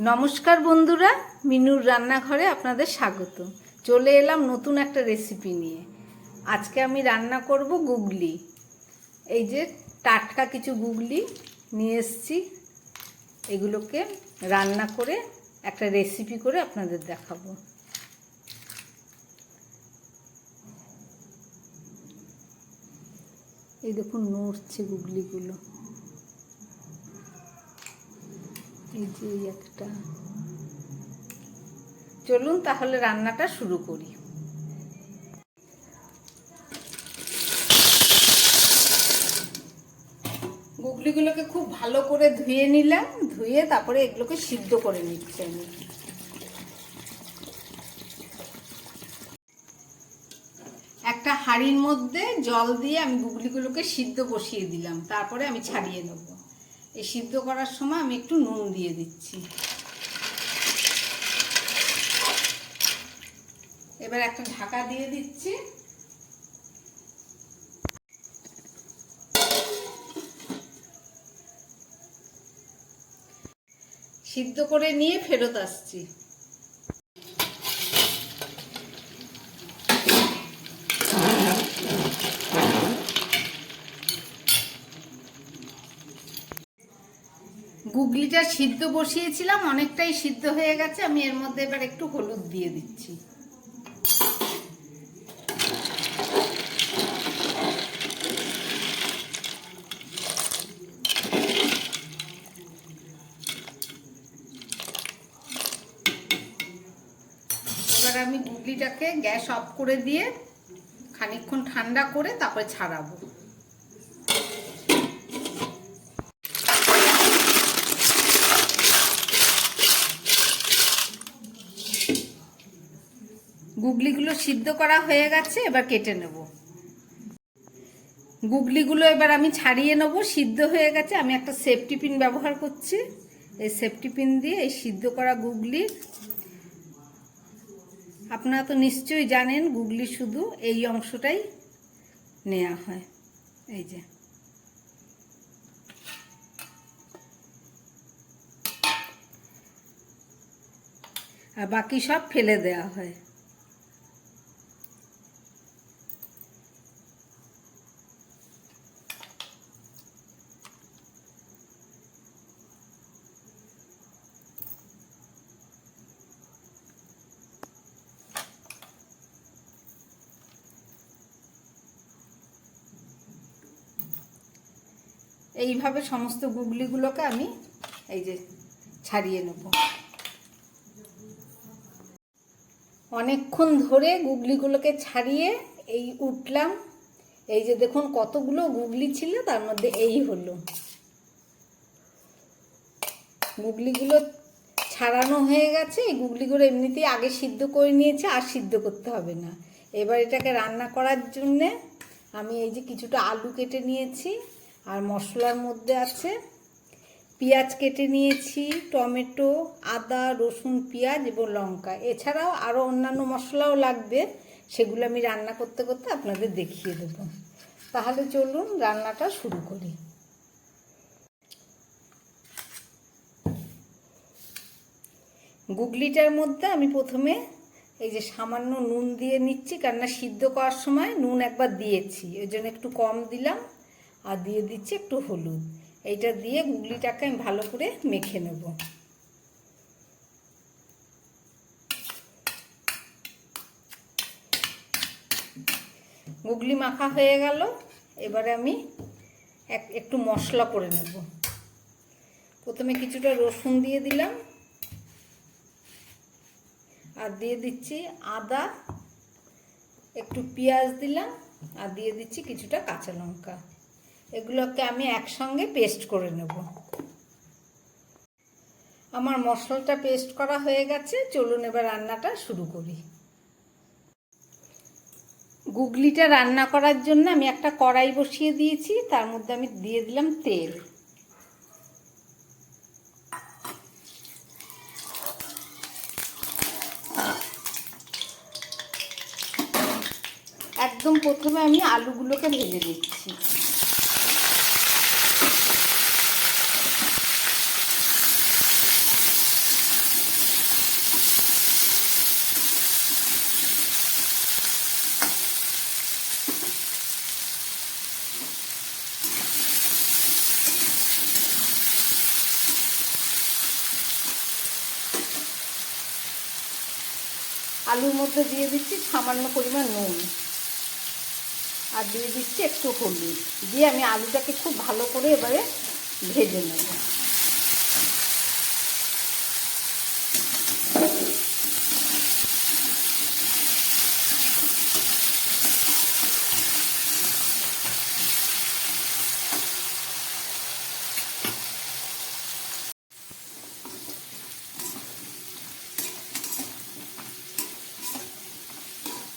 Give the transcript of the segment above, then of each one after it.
নমস্কার বন্ধুরা, মিনুর রান্নাঘরে আপনাদের স্বাগত। চলে এলাম নতুন একটা রেসিপি নিয়ে। আজকে আমি রান্না করব গুগলি। এই যে টাটকা কিছু গুগলি নিয়ে এসছি। এগুলোকে রান্না করে একটা রেসিপি করে আপনাদের দেখাবো। এই দেখুন নড়ছে গুগলিগুলো। একটা। চলুন তাহলে রান্নাটা শুরু করি। গুগলিগুলোকে খুব ভালো করে ধুয়ে নিলাম, ধুয়ে তারপরে এগুলোকে সিদ্ধ করে নিচ্ছি আমি। একটা হাঁড়ির মধ্যে জল দিয়ে আমি গুগলিগুলোকে সিদ্ধ বসিয়ে দিলাম, তারপরে আমি ছাড়িয়ে নেব এই সিদ্ধ করার সময় আমি একটু নুন দিয়ে দিচ্ছি। এবার একটা ঢাকা দিয়ে দিচ্ছি। সিদ্ধ করে নিয়ে ফেরত আসছি। গুগলিটা সিদ্ধ বসিয়েছিলাম, অনেকটাই সিদ্ধ হয়ে গেছে, আমি এর মধ্যে এবার একটু হলুদ দিয়ে দিচ্ছি। এবার আমি গুগলিটাকে গ্যাস অফ করে দিয়ে খানিকক্ষণ ঠান্ডা করে তারপরে ছাড়াবো। গুগলিগুলো সিদ্ধ করা হয়ে গেছে, এবার কেটে নেব। গুগলিগুলো এবার আমি ছাড়িয়ে নেব, সিদ্ধ হয়ে গেছে। আমি একটা সেফটি পিন ব্যবহার করছি। এই সেফটি পিন দিয়ে এই সিদ্ধ করা গুগলি, আপনারা তো নিশ্চয়ই জানেন, গুগলি শুধু এই অংশটাই নেওয়া হয়। এই যে। আর বাকি সব ফেলে দেওয়া হয়। এইভাবে সমস্ত গুগলিগুলোকে আমি এই যে ছাড়িয়ে নেব। অনেকক্ষণ ধরে গুগলিগুলোকে ছাড়িয়ে এই উঠলাম। এই যে দেখুন কতগুলো গুগলি ছিল, তার মধ্যে এই হলো। গুগলিগুলো ছাড়ানো হয়ে গেছে, এই গুগলিগুলো এমনিতেই আগে সিদ্ধ করে নিয়েছে, আর সিদ্ধ করতে হবে না। এবার এটাকে রান্না করার জন্যে আমি এই যে কিছুটা আলু কেটে নিয়েছি। আর মশলার মধ্যে আছে পেঁয়াজ কেটে নিয়েছি, টমেটো, আদা, রসুন, পেঁয়াজ এবং লঙ্কা। এছাড়াও আরও অন্যান্য মশলাও লাগবে, সেগুলো আমি রান্না করতে করতে আপনাদের দেখিয়ে দেব। তাহলে চলুন রান্নাটা শুরু করি। গুগলিটার মধ্যে আমি প্রথমে এই যে সামান্য নুন দিয়ে নিচ্ছি, কেননা সিদ্ধ করার সময় নুন একবার দিয়েছি ওই জন্য একটু কম দিলাম। আর দিয়ে দিচ্ছি একটু হলুদ। এইটা দিয়ে গুগলিটাকে আমি ভালো করে মেখে নেব। গুগলি মাখা হয়ে গেল। এবারে আমি এক, একটু মশলা করে নেব। প্রথমে কিছুটা রসুন দিয়ে দিলাম। আর দিয়ে দিচ্ছি আদা, একটু পেঁয়াজ দিলাম। আর দিয়ে দিচ্ছি কিছুটা কাঁচা লঙ্কা। এগুলোকে আমি একসঙ্গে পেস্ট করে নেব। আমার মশলাটা পেস্ট করা হয়ে গেছে, চলুন এবার রান্নাটা শুরু করি। গুগলিটা রান্না করার জন্য আমি একটা কড়াই বসিয়ে দিয়েছি, তার মধ্যে আমি দিয়ে দিলাম তেল। একদম প্রথমে আমি আলুগুলোকে ভেজে দিচ্ছি আলুর মধ্যে দিয়ে দিচ্ছি সামান্য পরিমাণ নুন। আর দিয়ে দিচ্ছি একটু হলুদ। দিয়ে আমি আলুটাকে খুব ভালো করে এবারে ভেজে নেব।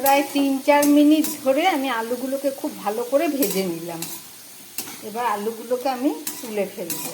প্রায় তিন চার মিনিট ধরে আমি আলুগুলোকে খুব ভালো করে ভেজে নিলাম। এবার আলুগুলোকে আমি তুলে ফেলব।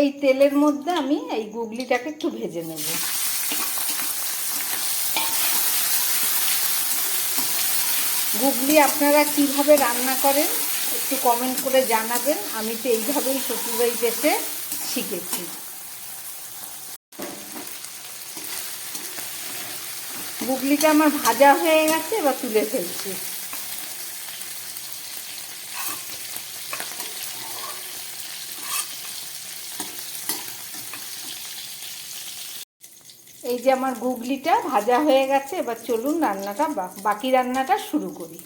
এই তেলের মধ্যে আমি এই গুগলিটাকে একটু ভেজে নেব। গুগলি আপনারা কীভাবে রান্না করেন একটু কমেন্ট করে জানাবেন। আমি তো এইভাবেই শ্বশুরবাড়িতে এসে শিখেছি। গুগলিটা আমার ভাজা হয়ে গেছে, এবার তুলে ফেলছি। এই যে আমার গুগলিটা ভাজা হয়ে গেছে, এবার চলুন রান্নাটা বাকি রান্নাটা শুরু করি।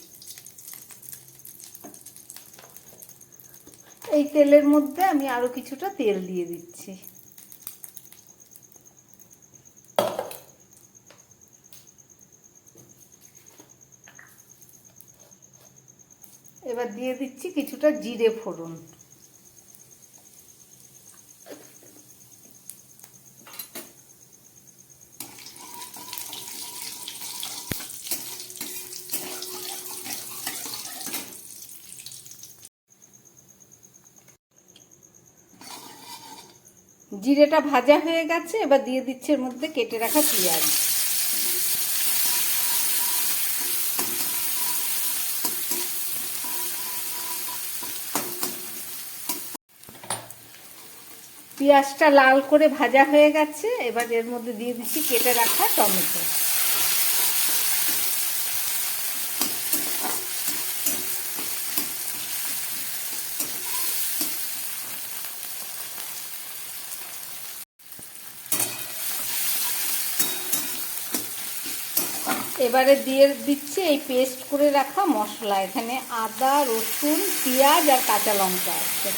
এই তেলের মধ্যে আমি আরও কিছুটা তেল দিয়ে দিচ্ছি। এবার দিয়ে দিচ্ছি কিছুটা জিরে ফোড়ন। জিরেটা ভাজা হয়ে গেছে, এবার দিয়ে দিচ্ছে এর মধ্যে কেটে রাখা পেঁয়াজ। পেঁয়াজটা লাল করে ভাজা হয়ে গেছে, এবার এর মধ্যে দিয়ে দিচ্ছি কেটে রাখা টমেটো। এবারে দিয়ে দিচ্ছি এই পেস্ট করে রাখা মশলা। এখানে আদা, রসুন, পেঁয়াজ আর কাঁচা লঙ্কা আছে।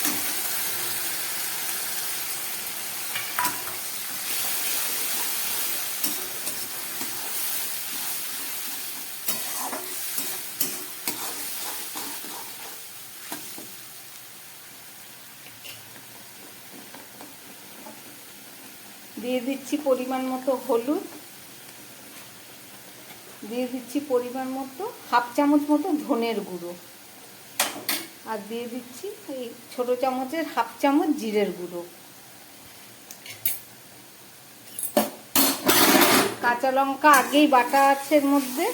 দিয়ে দিচ্ছি পরিমাণ মতো হলুদ। দিয়ে দিচ্ছি পরিমাণ মতো, হাফ চামচ মতো ধনের গুঁড়ো। আর দিয়ে দিচ্ছি এই ছোটো চামচের হাফ চামচ জিরের গুঁড়ো। কাঁচা লঙ্কা আগেই বাটা আছে এর মধ্যে।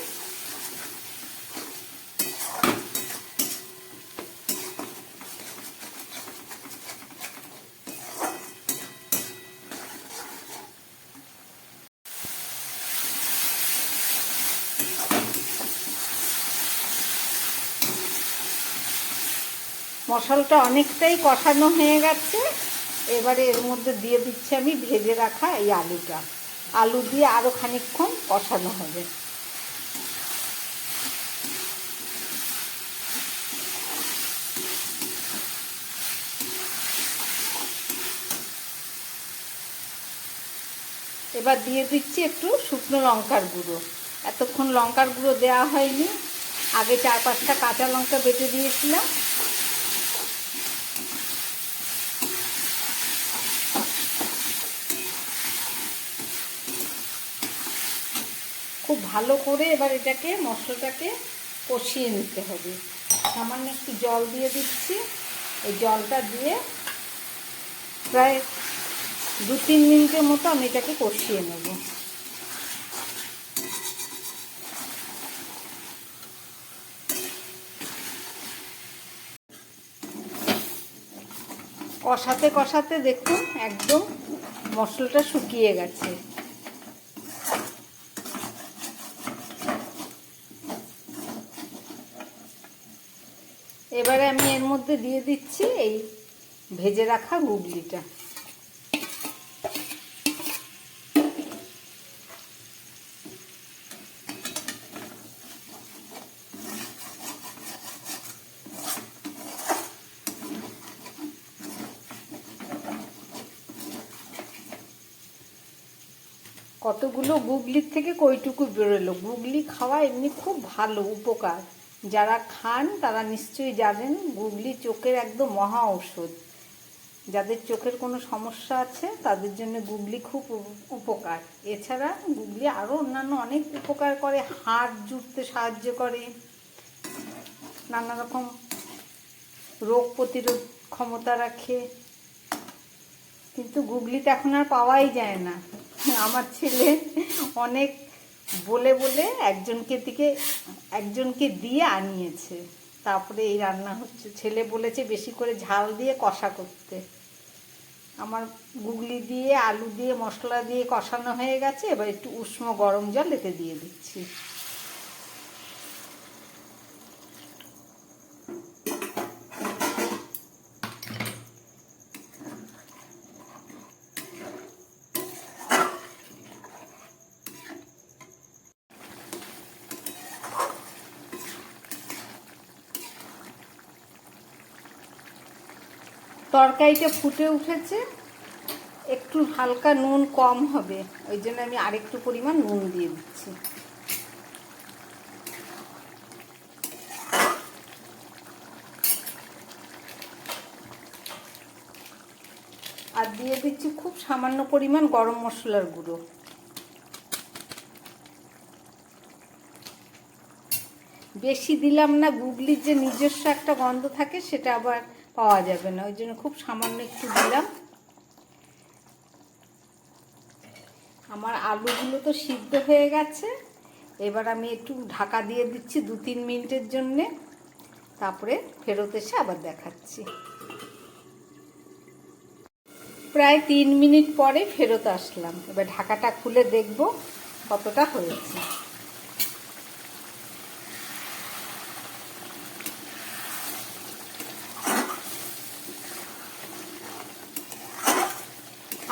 মশলাটা অনেকটাই কষানো হয়ে গেছে। এবারে এর মধ্যে দিয়ে দিচ্ছি আমি ভেজে রাখা এই আলুটা। আলু দিয়ে আরও খানিকক্ষণ কষানো হবে। এবার দিয়ে দিচ্ছি একটু শুকনো লঙ্কার গুঁড়ো। এতক্ষণ লঙ্কার গুঁড়ো দেওয়া হয়নি। আগে চার পাঁচটা কাঁচা লঙ্কা বেটে দিয়েছিলাম খুব ভালো করে এবার এটাকে, মশলাটাকে কষিয়ে নিতে হবে। সামান্য একটু জল দিয়ে দিচ্ছি। এই জলটা দিয়ে প্রায় দু তিন মিনিটের মতো আমি এটাকে কষিয়ে নেব। কষাতে কষাতে দেখুন একদম মশলাটা শুকিয়ে গেছে। এবারে আমি এর মধ্যে দিয়ে দিচ্ছি এই ভেজে রাখা গুগলিটা। কতগুলো গুগলির থেকে কইটুকু বেরোলো। গুগলি খাওয়া এমনি খুব ভালো, উপকার। যারা খান, তারা নিশ্চয়ই জানেন গুগলি চোখের একদম মহা ঔষধ। যাদের চোখের কোনো সমস্যা আছে, তাদের জন্য গুগলি খুব উপকার। এছাড়া গুগলি আরও অন্যান্য অনেক উপকার করে, হাড় জুড়তে সাহায্য করে। নানা রকম রোগ প্রতিরোধ ক্ষমতা রাখে। কিন্তু গুগলিতে এখন আর পাওয়াই যায় না। আমার ছেলে অনেক বলে বলে একজনকে দিকে একজনকে দিয়ে আনিয়েছে। তারপরে এই রান্না হচ্ছে। ছেলে বলেছে বেশি করে ঝাল দিয়ে কষা করতে। আমার গুগলি দিয়ে, আলু দিয়ে, মশলা দিয়ে কষানো হয়ে গেছে। এবার একটু উষ্ণ গরম জল এতে দিয়ে দিচ্ছি। তরকারিটা ফুটে উঠেছে। একটু হালকা নুন কম হবে। ওই জন্য আমি আরেকটু পরিমাণ নুন দিয়ে দিচ্ছি। আর দিয়ে দিচ্ছি খুব সামান্য পরিমাণ গরম মশলার গুঁড়ো। বেশি দিলাম না, গুগলির যে নিজস্ব একটা গন্ধ থাকে, সেটা আবার পাওয়া যাবে না, ওই জন্য খুব সামান্য একটু দিলাম। আমার আলুগুলো তো সিদ্ধ হয়ে গেছে, এবার আমি একটু ঢাকা দিয়ে দিচ্ছি দু তিন মিনিটের জন্যে, তারপরে ফেরত এসে আবার দেখাচ্ছি। প্রায় তিন মিনিট পরে ফেরত আসলাম, এবার ঢাকাটা খুলে দেখব কতটা হয়েছে।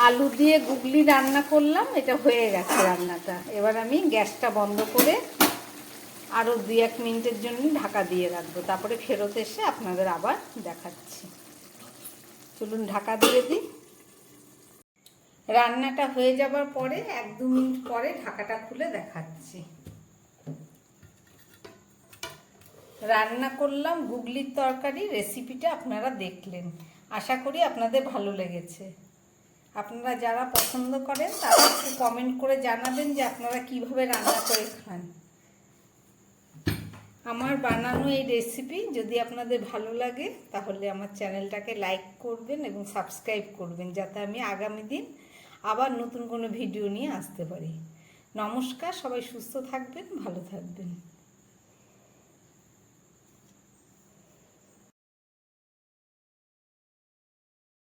আলু দিয়ে গুগলি রান্না করলাম, এটা হয়ে গেছে রান্নাটা। এবার আমি গ্যাসটা বন্ধ করে আরও দুই এক মিনিটের জন্য ঢাকা দিয়ে রাখব। তারপরে ফেরত এসে আপনাদের আবার দেখাচ্ছি। চলুন ঢাকা দিয়ে দিই। রান্নাটা হয়ে যাবার পরে এক দু মিনিট পরে ঢাকাটা খুলে দেখাচ্ছি। রান্না করলাম, গুগলির তরকারি রেসিপিটা আপনারা দেখলেন। আশা করি আপনাদের ভালো লেগেছে। আপনারা যারা পছন্দ করেন, তারা একটু কমেন্ট করে জানাবেন যে আপনারা কীভাবে রান্না করে খান। আমার বানানো এই রেসিপি যদি আপনাদের ভালো লাগে, তাহলে আমার চ্যানেলটাকে লাইক করবেন এবং সাবস্ক্রাইব করবেন, যাতে আমি আগামী দিন আবার নতুন কোনো ভিডিও নিয়ে আসতে পারি। নমস্কার, সবাই সুস্থ থাকবেন, ভালো থাকবেন।